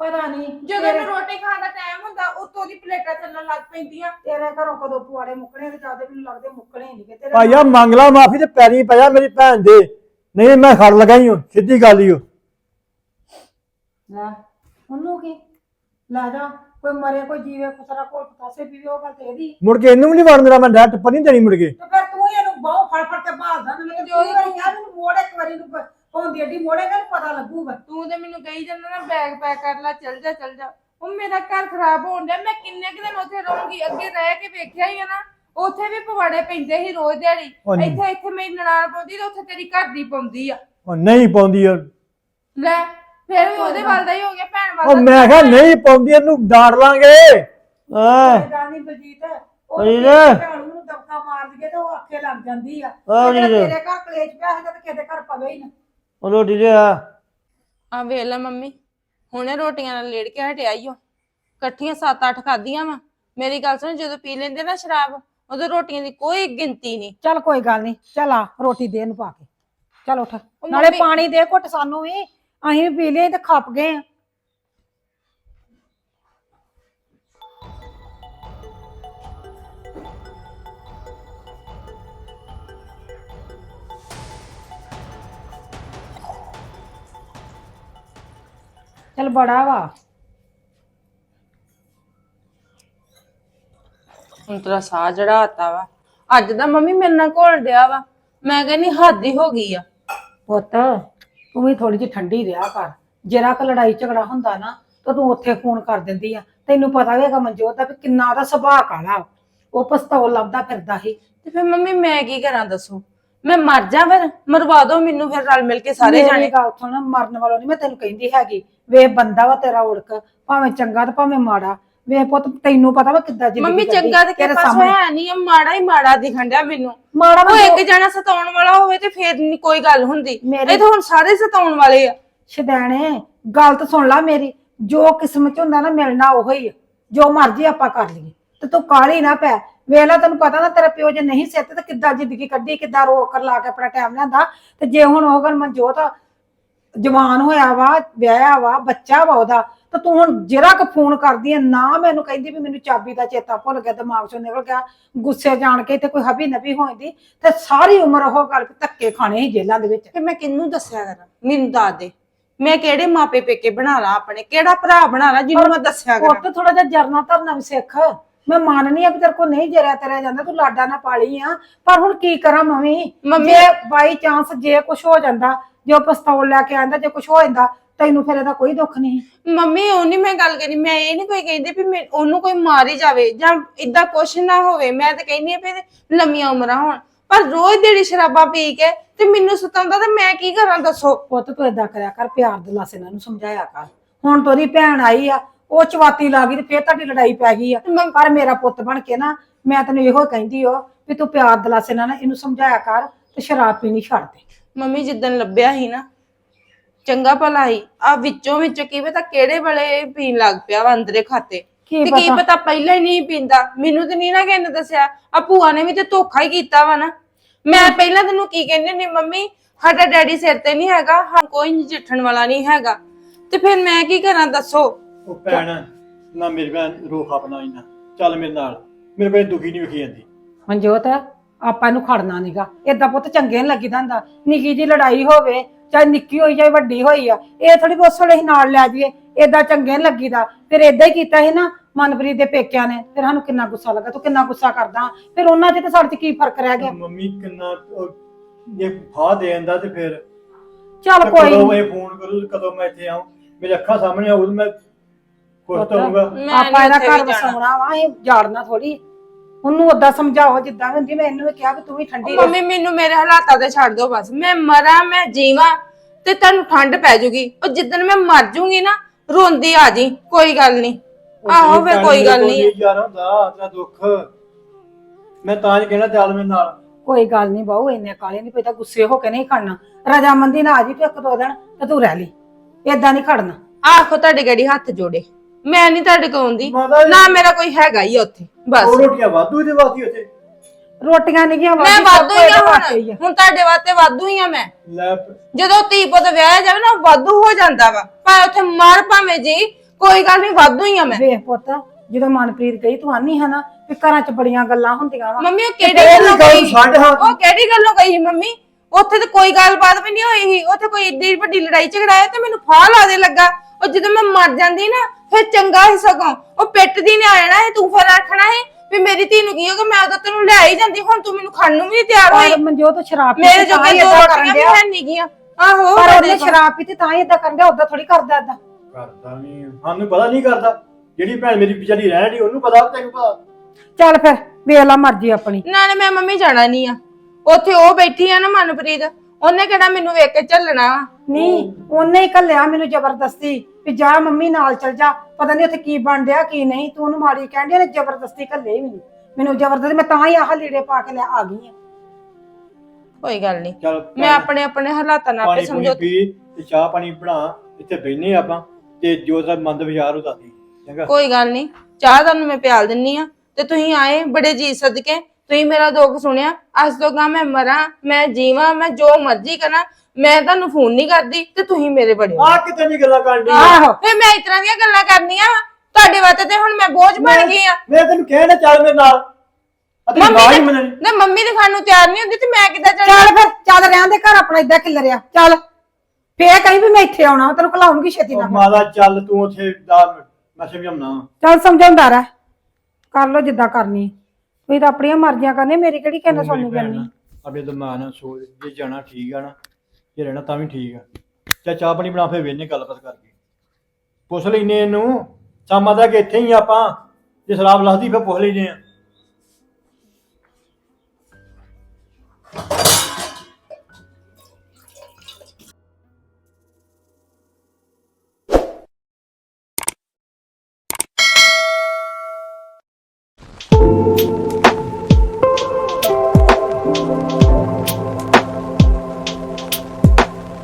ਪਤਾ ਨਹੀਂ ਜਦੋਂ ਇਹਨੂੰ ਰੋਟੀ ਖਾਣ ਦਾ ਟਾਈਮ ਹੁੰਦਾ ਉਤੋਂ ਦੀ ਪਲੇਟਾਂ ਚੱਲਣ ਲੱਗ ਪੈਂਦੀਆਂ। ਤੇਰੇ ਘਰੋਂ ਕਦੋਂ ਪੁਆੜੇ ਮੁੱਕਣੇ ਤੇ ਜਾਂਦੇ ਮੈਨੂੰ ਲੱਗਦੇ ਮੁੱਕਣੇ ਨਹੀਂ। ਤੇਰੇ ਭਾਈਆ ਮੰਗ ਲਾ ਮਾਫੀ ਤੇ ਪੈਰੀ ਪਿਆ ਮੇਰੀ ਭੈਣ ਦੇ। ਨਹੀਂ ਮੈਂ ਖੜ ਲਗਾ ਹੀ ਹਾਂ ਸਿੱਧੀ ਗੱਲ ਹੀ ਹੋ ਲੈ ਉਹਨੂੰ ਕੀ? ਲੈ ਜਾ। ਕੋਈ ਮਰੇ ਕੋਈ ਜੀਵੇ ਕੁਸਰਾ ਕੋਲ ਪਤਾਸੇ ਪੀਵੇ ਉਹ ਗੱਲ ਤੇ ਇਹਦੀ। ਮੁੜ ਕੇ ਇਹਨੂੰ ਵੀ ਨਹੀਂ ਵੜਨ ਦੇਣਾ ਮੈਂ ਡੈਟ ਨਹੀਂ ਦੇਣੀ ਮੁੜ ਕੇ। ਤੇ ਫਿਰ ਤੂੰ ਹੀ ਇਹਨੂੰ ਬਾਹ ਫੜ ਫੜ ਕੇ ਭਾਲਦਾ ਨਾ ਮੈਨੂੰ ਜੋ ਵਾਰੀ ਕਿਹਾ ਮੈਨੂੰ ਮੋੜ ਇੱਕ ਵਾਰੀ ਨੂੰ ਪਾਉਂਦੀ ਏਡੀ ਮੋੜੇਗਾ ਨੂੰ ਪਤਾ ਲੱਗੂਗਾ। ਤੂੰ ਤੇ ਮੈਨੂੰ ਕਹੀ ਜਾਂਦਾ ਨਾ ਬੈਗ ਪੈਕ ਕਰ ਲੈ ਚੱਲ ਜਾ ਚੱਲ ਜਾ। ਉਹ ਮੇਰਾ ਘਰ ਖਰਾਬ ਹੋਣ ਡਿਆ ਮੈਂ ਕਿੰਨੇ ਕੁ ਦਿਨ ਉੱਥੇ ਰਹੂੰਗੀ? ਅੱਗੇ ਰਹਿ ਕੇ ਵੇਖਿਆ ਹੀ ਆ ਨਾ ਉੱਥੇ ਵੀ ਪਵਾੜੇ ਪੈਂਦੇ ਸੀ ਰੋਜ਼ ਦਿਹਾੜੀ। ਉਹ ਨਹੀਂ। ਇੱਥੇ ਇੱਥੇ ਮੇਰੀ ਨਨਾਣ ਪਾਉਂਦੀ ਤੇ ਉੱਥੇ ਤੇਰੀ ਘਰ ਦੀ ਪਾਉਂਦੀ ਆ। ਉਹ ਨਹੀਂ ਪਾਉਂਦੀ ਲੈ ਫਿਰ ਵੀ ਉਹਦੇ ਵੱਲ ਦਾ ਹੀ ਹੋ ਗਿਆ ਭੈਣ ਉਹ ਮੈਂ ਕਿਹਾ ਨਹੀਂ ਪਾਉਂਦੀ ਇਹਨੂੰ ਡਾਂਟ ਲਾਂਗੇ। ਗੱਲ ਨਹੀਂ ਬਲਜੀਤ ਉਹ। ਭੈਣ ਨੂੰ ਦਬਕਾ ਮਾਰ ਦਈਏ ਤੇ ਉਹ ਅੱਖੇ ਲੱਗ ਜਾਂਦੀ ਆ। ਤੇਰੇ ਘਰ ਕਲੇਸ਼ ਪਿਆ ਹੈਗਾ ਤੇ ਕਿਸੇ ਦੇ ਘਰ ਪਵੇ ਹੀ ਨਾ। ਉਹ ਰੋਟੀ ਲਿਆ। ਆ ਵੇਖ ਲੈ ਮੰਮੀ ਹੁਣੇ ਰੋਟੀਆਂ ਨਾਲ ਲੇੜ ਕੇ ਹਟਿਆ ਈ ਓ ਇਕੱਠੀਆਂ 7-8 ਖਾਧੀਆਂ ਵਾ। ਮੇਰੀ ਗੱਲ ਸੁਣ ਜਦੋਂ ਪੀ ਲੈਂਦੇ ਨਾ ਸ਼ਰਾਬ ਉਦੋਂ ਰੋਟੀਆਂ ਦੀ ਕੋਈ ਗਿਣਤੀ ਨਹੀਂ। ਚੱਲ ਕੋਈ ਗੱਲ ਨਹੀਂ ਚੱਲ ਆ ਰੋਟੀ ਦੇ ਇਹਨੂੰ ਪਾ ਕੇ। ਚੱਲ ਉੱਠ। ਨਾਲੇ ਮੰਮੀ- ਪਾਣੀ ਦੇ ਘੁੱਟ ਸਾਨੂੰ ਵੀ। ਅਸੀਂ ਵੀ ਪੀ ਲਏ ਤੇ ਖੱਪ ਗਏ ਆ। ਚੱਲ ਬੜਾ ਵਾ। ਹੁਣ ਤੇਰਾ ਸਾਹ ਚੜਾਤਾ ਵਾ। ਅੱਜ ਦਾ ਮੰਮੀ ਮੇਰੇ ਨਾਲ ਘੋਲ ਡਿਆ ਵਾ। ਮੈਂ ਕਹਿੰਨੀ ਹੱਦ ਹੀ ਹੋ ਗਈ ਆ। ਪੁੱਤ ਤੂੰ ਵੀ ਥੋੜੀ ਜਿਹੀ ਠੰਡੀ ਰਿਹਾ ਕਰ। ਜਰਾ ਕ ਲੜਾਈ ਝਗੜਾ ਹੁੰਦਾ ਨਾ ਤਾਂ ਤੂੰ ਉੱਥੇ ਫੋਨ ਕਰ ਦਿੰਦੀ ਆ। ਤੈਨੂੰ ਪਤਾ ਵੀ ਹੈਗਾ ਮਨਜੋਤ ਦਾ ਵੀ ਕਿੰਨਾ ਉਹਦਾ ਸੁਭਾਅ ਕਾਲਾ ਉਹ ਪਸਤੌਲ ਲੱਭਦਾ ਫਿਰਦਾ ਸੀ। ਤੇ ਫਿਰ ਮੰਮੀ ਮੈਂ ਕੀ ਕਰਾਂ ਦੱਸੋ? ਮੈਂ ਮਰ ਜਾ ਫਿਰ ਮਰਵਾ ਦੋ ਮੈਨੂੰ ਫਿਰ ਰਲ ਮਿਲ ਕੇ ਸਾਰੇ ਮੇਰੀ ਜਾਣੇ। ਗੱਲ ਸੁਣ ਮਰਨ ਵਾਲੋਂ ਨਹੀਂ ਮੈਂ ਤੈਨੂੰ ਕਹਿੰਦੀ ਹੈਗੀ। ਵੇ ਬੰਦਾ ਵਾ ਤੇਰਾ ਉੜਕ ਭਾਵੇਂ ਚੰਗਾ ਤੇ ਭਾਵੇਂ ਮਾੜਾ। ਵੇ ਪੁੱਤ ਤੈਨੂੰ ਪਤਾ ਵਾ ਕਿੱਦਾਂ ਜ਼ਿੰਦਗੀ ਮੰਮੀ ਕੱਢੀ, ਚੰਗਾ ਤੇ ਤੇਰੇ ਕਿਤੇ ਸਾਹਮਣੇ। ਹੈ ਨਹੀਂ ਮਾੜਾ ਹੀ ਮਾੜਾ ਦਿਖਣ ਡਿਆ ਮੈਨੂੰ। ਮਾੜਾ ਉਹ ਇੱਕ ਜਣਾ ਸਤਾਉਣ ਵਾਲਾ ਹੋਵੇ ਤੇ ਫੇਰ ਨਹੀਂ ਕੋਈ ਗੱਲ ਹੁੰਦੀ। ਮੇਰੀ- ਇਹ ਤਾਂ ਹੁਣ ਸਾਰੇ ਸਤਾਉਣ ਵਾਲੇ ਆ। ਸ਼ਦੈਣੇ ਗੱਲ ਤਾਂ ਸੁਣ ਲੈ ਮੇਰੀ। ਜੋ ਕਿਸਮਤ ਚ ਹੁੰਦਾ ਨਾ ਮਿਲਣਾ ਉਹੋ ਹੀ ਆ। ਜੋ ਮਰਜ਼ੀ ਆਪਾਂ ਕਰ ਲਈਏ। ਤੇ ਤੂੰ ਕਾਲੀ ਨਾ ਪੈ। ਵੇਖ ਲੈ ਤੈਨੂੰ ਪਤਾ ਨਾ ਤੇਰਾ ਪਿਓ ਜੇ ਨਹੀਂ ਸਿੱਤ ਤੇ ਕਿੱਦਾਂ ਜ਼ਿੰਦਗੀ ਕੱਢੀ ਕਿੱਦਾਂ ਰੋ ਕਰ ਲਾ ਕੇ ਆਪਣਾ ਟਾਈਮ ਲਿਆਂਦਾ। ਤੇ ਜੇ ਹੁਣ ਉਹ ਗੱਲ ਮਨਜੋਤ ਜਵਾਨ ਹੋਇਆ ਵਾ ਵਿਆਹਿਆ ਵਾ ਬੱਚਾ ਵਾ ਉਹਦਾ ਤਾਂ ਤੂੰ ਹੁਣ ਜਿਹੜਾ ਕ ਫੋਨ ਕਰਦੀ ਐ ਨਾ ਮੈਨੂੰ ਕਹਿੰਦੀ ਵੀ ਮੈਨੂੰ ਚਾਬੀ ਦਾ ਚੇਤਾ ਭੁੱਲ ਗਿਆ ਦਿਮਾਗ ਚੋਂ ਨਿਕਲ ਗਿਆ ਗੁੱਸੇ ਜਾਣ ਕੇ ਤੇ ਕੋਈ ਹਬੀ ਨਬੀ ਹੋ ਜਾਂਦੀ ਤੇ ਸਾਰੀ ਉਮਰ ਉਹ ਗੱਲ ਧੱਕੇ ਖਾਣੇ ਸੀ ਜੇਲ੍ਹਾਂ ਦੇ ਵਿੱਚ। ਫਿਰ ਮੈਂ ਕਿਹਨੂੰ ਦੱਸਿਆ ਕਰਾਂ? ਮੈਨੂੰ ਦੱਸ ਦੇ। ਮੈਂ ਕਿਹੜੇ ਮਾਪੇ ਪੇਕੇ ਬਣਾ ਲਾ ਆਪਣੇ? ਕਿਹੜਾ ਭਰਾ ਬਣਾ ਲਾ ਜਿਹਨੂੰ ਮੈਂ ਦੱਸਿਆ ਕਰਾਂ? ਪੁੱਤ ਥੋੜਾ ਜਿਹਾ ਜਰਨਾ ਧਰਨਾ ਵੀ ਸਿੱਖ। ਮੈਂ ਮੰਨਨੀ ਆ ਕਿ ਤੇਰੇ ਕੋ ਨਹੀਂ ਜਰਿਆ ਤੇਰਾ ਜਾਂਦਾ ਤੂੰ ਲਾਡਾ ਨਾ ਪਾਲੀ ਆ। ਪਰ ਹੁਣ ਕੀ ਕਰਾਂ ਮੰਮੀ? ਮੰਮੀ- ਜੇ ਬਾਈ ਚਾਂਸ ਜੇ ਕੁਝ ਹੋ ਜਾਂਦਾ ਜੋ ਪਿਸਤੌਲ ਲੈ ਕੇ ਆਂਦਾ ਜੇ ਕੁਝ ਹੋ ਜਾਂਦਾ ਤੈਨੂੰ ਫਿਰ ਇਹਦਾ ਕੋਈ ਦੁੱਖ ਨਹੀਂ। ਮੰਮੀ ਉਹ ਨਹੀਂ ਮੈਂ ਗੱਲ ਕਰੀ ਮੈਂ ਇਹ ਨਹੀਂ ਕੋਈ ਕਹਿੰਦੀ ਵੀ ਮੈਂ- ਉਹਨੂੰ ਕੋਈ ਮਾਰ ਹੀ ਜਾਵੇ ਜਾਂ ਇਦਾਂ ਕੁਛ ਨਾ ਹੋਵੇ। ਮੈਂ ਤਾਂ ਕਹਿੰਦੀ ਆ ਵੀ ਲੰਮੀਆਂ ਉਮਰਾਂ ਹੋਣ। ਪਰ ਰੋਜ਼ ਜਿਹੜੀ ਸ਼ਰਾਬਾਂ ਪੀ ਕੇ ਤੇ ਮੈਨੂੰ ਸਤਾਉਂਦਾ ਤੇ ਮੈਂ ਕੀ ਕਰਾਂ ਦੱਸੋ? ਪੁੱਤ ਤੂੰ ਏਦਾਂ ਕਰਿਆ ਕਰ ਪਿਆਰ ਦੇ ਲਾਸੇ ਨਾਲ ਇਹਨੂੰ ਸਮਝਾਇਆ ਕਰ। ਹੁਣ ਤੋਰੀ ਭੈਣ ਆਈ ਆ ਉਹ ਚਵਾਤੀ ਲਾ ਗਈ ਤੇ ਫੇਰ ਤੁਹਾਡੀ ਲੜਾਈ ਪੈ ਗਈ ਆ। ਪਰ ਮੇਰਾ ਪੁੱਤ ਬਣ ਕੇ ਨਾ ਮੈਂ ਤੈਨੂੰ ਇਹੋ ਕਹਿੰਦੀ ਓ ਵੀ ਤੂੰ ਪਿਆਰ ਦਿਲਾਸੇ ਨਾਲ ਨਾ ਇਹਨੂੰ ਸਮਝਾਇਆ ਕਰ ਤੇ ਸ਼ਰਾਬ ਪੀਣੀ ਛੱਡ ਦੇ। ਮੰਮੀ ਜਿੱਦਣ ਲੱਭਿਆ ਸੀ ਨਾ ਚੰਗਾ ਭਲਾ ਹੀ ਆ ਵਿੱਚੋਂ ਵਿੱਚ ਕੀ ਪਤਾ ਕਿਹੜੇ ਵੇਲੇ ਪੀਣ ਲੱਗ ਪਿਆ ਵਾ ਅੰਦਰੇ ਖਾਤੇ। ਕੀ ਤੇ ਕੀ ਪਤਾ? ਪਤਾ ਪਹਿਲਾਂ ਹੀ ਨਹੀਂ ਪੀਂਦਾ। ਮੈਨੂੰ ਤੇ ਨਹੀਂ ਨਾ ਕਿਸੇ ਨੇ ਦੱਸਿਆ। ਆ ਭੂਆ ਨੇ ਵੀ ਤੇ ਧੋਖਾ ਹੀ ਕੀਤਾ ਵਾ ਨਾ। ਮੈਂ ਪਹਿਲਾਂ ਤੈਨੂੰ ਕੀ ਕਹਿੰਦੀ ਨਹੀਂ ਮੰਮੀ ਸਾਡਾ ਡੈਡੀ ਸਿਰ ਤੇ ਨਹੀਂ ਹੈਗਾ ਹਾਂ ਕੋਈ ਨਜਿੱਠਣ ਵਾਲਾ ਨਹੀਂ ਹੈਗਾ। ਤੇ ਫਿਰ ਮੈਂ ਕੀ ਕਰਾਂ ਦੱਸੋ? ਉਹ ਭੈਣ ਨਾ ਮੇਰੀ ਭੈਣ ਰੋਖ ਆਪਣਾ ਇੰਨਾ ਚੱਲ ਮੇਰੇ ਨਾਲ ਮੇਰੇ ਭੈਣ ਦੁਖੀ ਨਹੀਂ ਵਿਖੀ ਜਾਂਦੀ। ਮਨਜੋਤ ਆਪਾਂ ਇਹਨੂੰ ਖੜਨਾ ਨੀਗਾ। ਏਦਾਂ ਪੁੱਤ ਚੰਗੇ ਨੀ ਲੱਗੀਦਾ ਹੁੰਦਾ। ਨਿੱਕੀ ਜੀ ਲੜਾਈ ਹੋਵੇ ਚਾਹੇ ਨਿੱਕੀ ਹੋਈ ਚਾਹੇ ਵੱਡੀ ਹੋਈ ਆ ਇਹ ਥੋੜੀ ਬਹੁਤ ਸੋਲੇ ਹੀ ਨਾਲ ਲੈ ਜਾਈਏ। ਏਦਾਂ ਚੰਗੇ ਨੀ ਲੱਗੀਦਾ। ਫਿਰ ਏਦਾਂ ਹੀ ਕੀਤਾ ਸੀ ਨਾ ਮਨਪ੍ਰੀਤ ਦੇ ਪੇਕਿਆਂ ਨੇ। ਫਿਰ ਸਾਨੂੰ ਕਿੰਨਾ ਗੁੱਸਾ ਲੱਗਾ ਤੂੰ ਕਿੰਨਾ ਗੁੱਸਾ ਕਰਦਾ। ਫਿਰ ਉਹਨਾਂ 'ਚ ਤੇ ਸਾਡੇ 'ਚ ਕੀ ਫ਼ਰਕ ਰਹਿ ਗਿਆ? ਮੰਮੀ ਕਿੰਨਾ ਉਹ ਜੇ ਫਾਹ ਦੇ ਦਿੰਦਾ ਤੇ ਫਿਰ ਚੱਲ ਕੋਈ ਕਦੋਂ ਨੀ। ਇਹ ਫੋਨ ਕਰੂ ਕਦੋਂ ਮੈਂ ਇੱਥੇ ਆਉਂ ਮੇਰੇ ਅੱਖਾਂ ਸਾਹਮਣੇ ਆਉਂ ਮੈਂ ਖੁਸ਼ ਤਾਂ ਹੋਊਗਾ ਮੈਂ ਆਪਾਂ ਨੀ ਇਹਦਾ ਉੱਥੇ ਘਰ ਵੀ ਜਾਣਾ। ਵਸਾਉਣਾ ਵਾ ਇਹ ਜਾੜਨਾ ਥੋੜੀ ਉਹਨੂੰ ਓਦਾਂ ਸਮਝਾਓ ਜਿੱਦਾਂ ਹੁੰਦੀ ਮੈਂ ਇਹਨੂੰ ਵੀ ਕਿਹਾ ਵੀ ਤੂੰ ਵੀ ਠੰਡੀ ਰਹਿ। ਮੰਮੀ ਮੈਨੂੰ ਮੇਰੇ ਹਾਲਾਤਾਂ ਤੇ ਛੱਡ ਦਿਓ ਬਸ। ਮੈਂ ਮਰਾਂ ਮੈਂ ਜੀਵਾਂ ਤੇ ਤੁਹਾਨੂੰ ਠੰਡ ਪੈ ਜੂਗੀ। ਉਹ ਜਿੱਦਣ ਮੈਂ ਮਰ ਜੂਗੀ ਨਾ ਰੋਂਦੀ ਆ ਜੀ ਕੋਈ ਗੱਲ ਨਹੀਂ। ਆਹੋ ਫੇ ਕੋਈ ਗੱਲ ਨਹੀਂ ਯਾਰ ਹੁੰਦਾ ਤੇਰਾ ਦੁੱਖ। ਮੈਂ ਤਾਂ ਹੀ ਕਹਿਣਾ ਚੱਲ ਮੇਰੇ ਨਾਲ। ਕੋਈ ਗੱਲ ਨਹੀਂ ਬਾਹੂ ਇੰਨੇ ਕਾਲੇ ਨਹੀਂ ਪਤਾ ਗੁੱਸੇ ਹੋ ਕੇ ਨਹੀਂ ਖੜਨਾ। ਰਜਾਮੰਦੀ ਨਾਲ ਆ ਜੀ ਤੇ ਇੱਕ ਦੋ ਦਿਨ ਤੇ ਤੂੰ ਰਹਿ ਲਈ। ਏਦਾਂ ਨਹੀਂ ਖੜਨਾ। ਆਖੋ ਤੁਹਾਡੇ ਗੜੀ ਹੱਥ ਜੋੜੇ। ਮੈਂ ਨਹੀਂ ਤੁਹਾਡੇ ਕੋਲ ਆਉਂਦੀ। ਮਾਤਾ ਜੀ- ਨਾ ਮੇਰਾ ਕੋਈ ਹੈਗਾ ਹੀ ਆ ਉੱਥੇ ਬਸ। ਉਹ ਰੋਟੀਆਂ ਵਾਧੂ ਦੇ ਵਾਸਤੇ ਉੱਥੇ? ਰੋਟੀਆਂ ਨਹੀਂ ਗਿਆ ਮੈਂ ਵਾਧੂ ਹੀ ਆ ਹੁਣ। ਹੁਣ ਤੁਹਾਡੇ ਵਾਸਤੇ ਵਾਧੂ ਹੀ ਆ ਮੈਂ। ਲੈ ਜਦੋਂ ਧੀ ਪੁੱਤ ਵਿਆਹ ਜਾਵੇ ਨਾ ਵਾਧੂ ਹੋ ਜਾਂਦਾ ਵਾ। ਭਾਵੇਂ ਉੱਥੇ ਮਰ ਭਾਵੇਂ ਜੀ ਕੋਈ ਗੱਲ ਨਹੀਂ ਵਾਧੂ ਹੀ ਆ ਮੈਂ। ਵੇਖ ਪੁੱਤ ਜਦੋਂ ਮਨਪ੍ਰੀਤ ਗਈ ਤੂੰ ਆਨੀ ਹੈ ਨਾ ਵੀ ਘਰਾਂ 'ਚ ਬੜੀਆਂ ਗੱਲਾਂ ਹੁੰਦੀਆਂ ਵਾ। ਮੰਮੀ ਉਹ ਕਿਹੜੀ ਗੱਲੋਂ ਗੱਲ ਗਈ? ਛੱਡ ਹਾਂ। ਉਹ ਕਿਹੜੀ ਗੱਲੋਂ ਗਈ ਸੀ ਮੰਮੀ? ਉੱਥੇ ਤੇ ਕੋਈ ਗੱਲਬਾਤ ਵੀ ਨਹੀਂ ਹੋਈ ਸੀ। ਉੱਥੇ ਕੋਈ ਏਡੀ ਵੱਡੀ ਲੜਾਈ ਝਗੜਾ ਹੈ ਤੇ ਮੈਨੂੰ ਫਾਹ ਲਾ ਦੇ ਲੱਗਾ। ਉਹ ਜਦੋਂ ਮੈਂ ਮਰ ਜਾਂਦੀ ਨਾ ਫਿਰ ਚੰਗਾ ਹੀ ਸਗੋਂ। ਉਹ ਪਿੱਟ ਦੀ ਨੇ ਆ ਜਾਣਾ ਹੈ ਤੂੰ ਫਿਰ ਆਖਣਾ ਹੈ ਵੀ ਮੇਰੀ ਧੀ ਨੂੰ ਕੀ ਹੋ ਗਿਆ ਮੈਂ ਉਦੋਂ ਤੈਨੂੰ ਲੈ ਹੀ ਜਾਂਦੀ ਹੁਣ ਤੂੰ ਮੈਨੂੰ ਖਾਣ ਨੂੰ ਵੀ ਨੀ ਤਿਆਰ ਹੋਈ। ਪਰ ਮਨਜੋਤ ਸ਼ਰਾਬ ਪੀ ਮੇਰੇ ਕੇ ਤਾਂ ਜੋਗੇ ਦੋ ਏਦਾਂ ਕਰਨ ਰੋਟੀਆਂ ਵੀ ਡਿਆ। ਹੈ ਨਹੀਂ ਗੀਆਂ। ਆਹੋ ਪਰ ਉਹਨੇ। ਸ਼ਰਾਬ ਪੀਤੀ ਤਾਂ ਹੀ ਏਦਾਂ ਕਰਨ ਡਿਆ ਉਦਾਂ ਥੋੜੀ ਕਰਦਾ ਏਦਾਂ। ਕਰਦਾ ਨਹੀਂ ਸਾਨੂੰ ਪਤਾ ਨਹੀਂ ਕਰਦਾ। ਜਿਹੜੀ ਭੈਣ ਮੇਰੀ ਵਿਚਾਰੀ ਰਹਿਣ ਦੀ ਉਹਨੂੰ ਪਤਾ ਤੈਨੂੰ ਪਤਾ। ਚੱਲ ਫਿਰ ਵੇਖ ਲਾ ਮਰਜ਼ੀ ਆਪਣੀ। ਨਾਲੇ ਮੈਂ ਮੰਮੀ ਜਾਣਾ ਨਹੀਂ ਆ। ਉੱਥੇ ਉਹ ਬੈਠੀ ਆ ਨਾ ਮਨਪ੍ਰੀਤ ਉਹਨੇ ਕਿਹੜਾ ਮੈਨੂੰ ਵੇਖ ਕੇ ਝੱਲਣਾ ਵਾ? ਨਹੀਂ ਉਹਨੇ ਹੀ ਘੱਲਿਆ ਮੈਨੂੰ ਜ਼ਬਰਦਸਤੀ ਵੀ ਜਾ ਮੰਮੀ ਨਾਲ ਚਲ ਜਾ ਪਤਾ ਨਹੀਂ ਉੱਥੇ ਕੀ ਬਣ ਡਿਆ ਕੀ ਨਹੀਂ ਤੂੰ ਉਹਨੂੰ ਮਾੜੀ ਕਹਿੰਦੀ ਉਹਨੇ ਜ਼ਬਰਦਸਤੀ ਘੱਲੇ ਹੀ ਮੈਨੂੰ। ਮੈਨੂੰ ਜ਼ਬਰਦਸਤੀ ਮੈਂ ਤਾਂ ਹੀ ਆਹ ਲੀੜੇ ਪਾ ਕੇ ਲੈ ਆ ਗਈ ਆ। ਕੋਈ ਗੱਲ ਨਹੀਂ। ਚੱਲ ਮੈਂ ਆਪਣੇ ਆਪਣੇ ਹਾਲਾਤਾਂ ਨਾਲ ਆਪੇ ਪਾਣੀ ਪੂਣੀ ਸਮਝੋ। ਪੀ ਤੇ ਚਾਹ ਪਾਣੀ ਬਣਾ ਇੱਥੇ ਬੈਠਨੇ ਆਪਾਂ ਤੇ ਜੋ ਦਾ ਮੰਦ ਵਿਚਾਰ ਉਹ ਦੱਸਦੀ ਚੰਗਾ। ਕੋਈ ਗੱਲ ਨਹੀਂ ਚਾਹ ਤੁਹਾਨੂੰ ਮੈਂ ਪਿਆਲ ਦਿੰਨੀ ਆ ਤੇ ਤੁਸੀਂ ਆਏ ਬੜੇ ਜੀ ਸਦਕੇ ਤੁਸੀਂ ਮੇਰਾ ਦੁੱਖ ਸੁਣਿਆ ਅੱਜ ਤੋਂ ਗਾ ਮੈਂ ਮਰਾਂ ਮੈਂ ਜੀਵਾਂ ਮੈਂ ਜੋ ਮਰਜ਼ੀ ਕਰਾਂ ਮੈਂ ਤੁਹਾਨੂੰ ਫੋਨ ਨਹੀਂ ਕਰਦੀ ਤੇ ਤੁਸੀਂ ਮੇਰੇ ਬੜੇ ਹੋ। ਆ ਕਿਤੇ ਨਹੀਂ ਗੱਲਾਂ ਕਰਨ ਦੀ ਆਹੋ ਫੇ ਮੈਂ ਇਸ ਤਰ੍ਹਾਂ ਦੀਆਂ ਗੱਲਾਂ ਕਰਨੀਆਂ ਵਾਂ। ਤੁਹਾਡੇ ਵਾਸਤੇ ਤੇ ਹੁਣ ਮੈਂ ਬੋਝ ਬਣ ਗਈ ਆ। ਮੈਂ ਤੈਨੂੰ ਕਹਿਣਾ ਚੱਲ ਮੇਰੇ ਨਾਲ। ਅਤੇ ਮੰਮੀ ਹੀ ਤੇ- ਮੰਨਣੀ ਨਾ ਮੰਮੀ ਤੇ ਖਾਣ ਨੂੰ ਤਿਆਰ ਨਹੀਂ ਹੁੰਦੀ ਤੇ ਮੈਂ ਕਿੱਦਾਂ ਚੱਲਾਂ ਚੱਲ ਫਿਰ ਚੱਲ ਰਹਿਣ ਦੇ ਘਰ ਆਪਣਾ ਇਦਾਂ ਖਿਲਰਿਆ ਚੱਲ। ਫੇਰ ਕਹੀਂ ਵੀ ਮੈਂ ਇੱਥੇ ਆਉਣਾ ਤੈਨੂੰ ਘਲਾਉਂਗੀ ਛੇਤੀ ਉਹ ਨਾਲ ਮਾਦਾ ਚੱਲ ਤੂੰ ਉੱਥੇ ਦਾ ਮੈਂ ਸਮਝਾਉਣਾ ਚੱਲ ਸਮਝਾਉਂਦਾ ਰਹਿ। ਕਰ ਲੋ ਜਿੱਦਾਂ ਕਰਨੀ। ਤੁਸੀਂ ਤਾਂ ਆਪਣੀਆਂ ਮਰਜ਼ੀਆਂ ਕਰਨੇ ਮੇਰੀ ਕਿਹੜੀ ਕਹਿੰਦਾ ਸੁਣਨੀ ਪੈਣੀ ਆਪਣੇ ਦਿਮਾਗ ਨਾਲ ਸੋਚ ਜੇ ਜਾਣਾ ਠੀਕ ਆ ਨਾ ਜੇ ਰਹਿਣਾ ਤਾਂ ਵੀ ਠੀਕ ਆ। ਚਾ ਚਾਹ ਪਾਣੀ ਬਣਾ ਫੇ ਵੇਨੇ ਗੱਲਬਾਤ ਕਰਕੇ। ਪੁੱਛ ਲੈਨੇ ਇਹਨੂੰ ਸ਼ਾਮਾਂ ਤੱਕ ਇੱਥੇ ਹੀ ਆ ਆਪਾਂ ਜੇ ਸ਼ਰਾਬ ਲੱਥਦੀ ਫੇ ਪੁੱਛ ਲੈਨੇ ਆ।